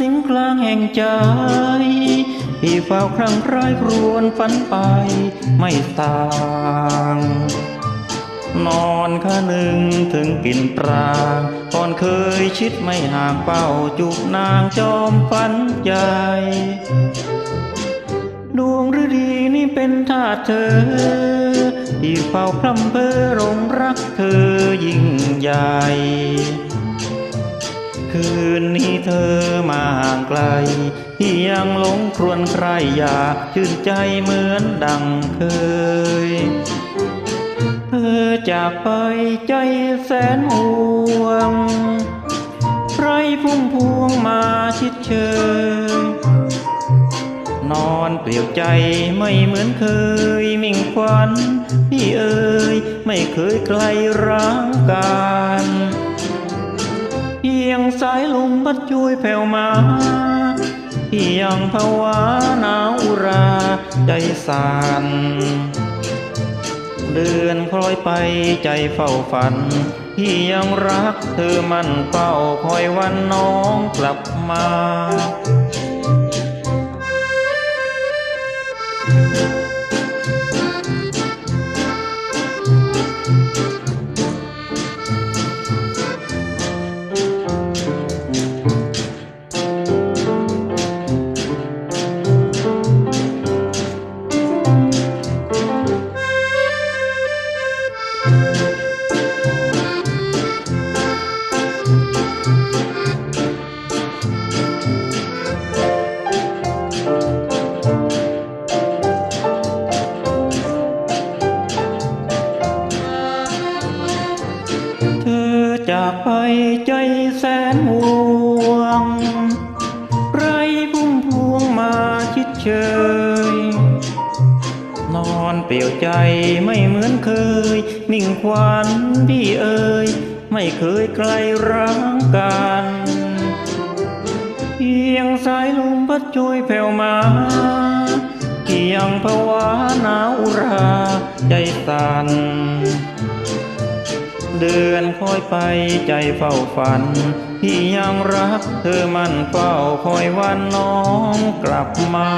สิงกลางแห่งใจที่เฝ้าครั้งร้ายครวนฝันไปไม่ต่าง นอนข้าหนึ่งถึงกลิ่นปรางก่อนเคยชิดไม่ห่างเป้าจุกนางจอมฝันใจดวงฤดีนี่เป็นทาสเธอ ที่เฝ้าพร่ำเพอหลงรักเธอยิ่งใหญ่ คืนนี้เธอมาห่างไกล ที่ยังหลงครวญใครอยากชื่นใจเหมือนดังเคย เธอจากไปใจแสนห่วงไรพุ่มพวงมาชิดเชยนอนเปลี่ยวใจไม่เหมือนเคยมิ่งควันพี่เอ๋ยไม่เคยไกลร้างกัน พียงสายลมพัดช่วยแผ่วมาเพียงภาวะหนาวราใจสั่นเดือนคล้อยไปใจเฝ้าฝันพี่ยังรักเธอมันเฝ้าคอยวันน้องกลับมา จากไปใจแสนห่วง ไรพุ่มพวงมาชิดเชย นอนเปลี่ยวใจไม่เหมือนเคย มิ่งควันพี่เอ๋ยไม่เคยไกลร้างกันเพียงสายลมพัดช่วยแผ่วมาที่ยังภาวะหนาวราใจสั่น เดือนคอยไปใจเฝ้าฝัน ที่ยังรักเธอมันเฝ้าคอยวันน้องกลับมา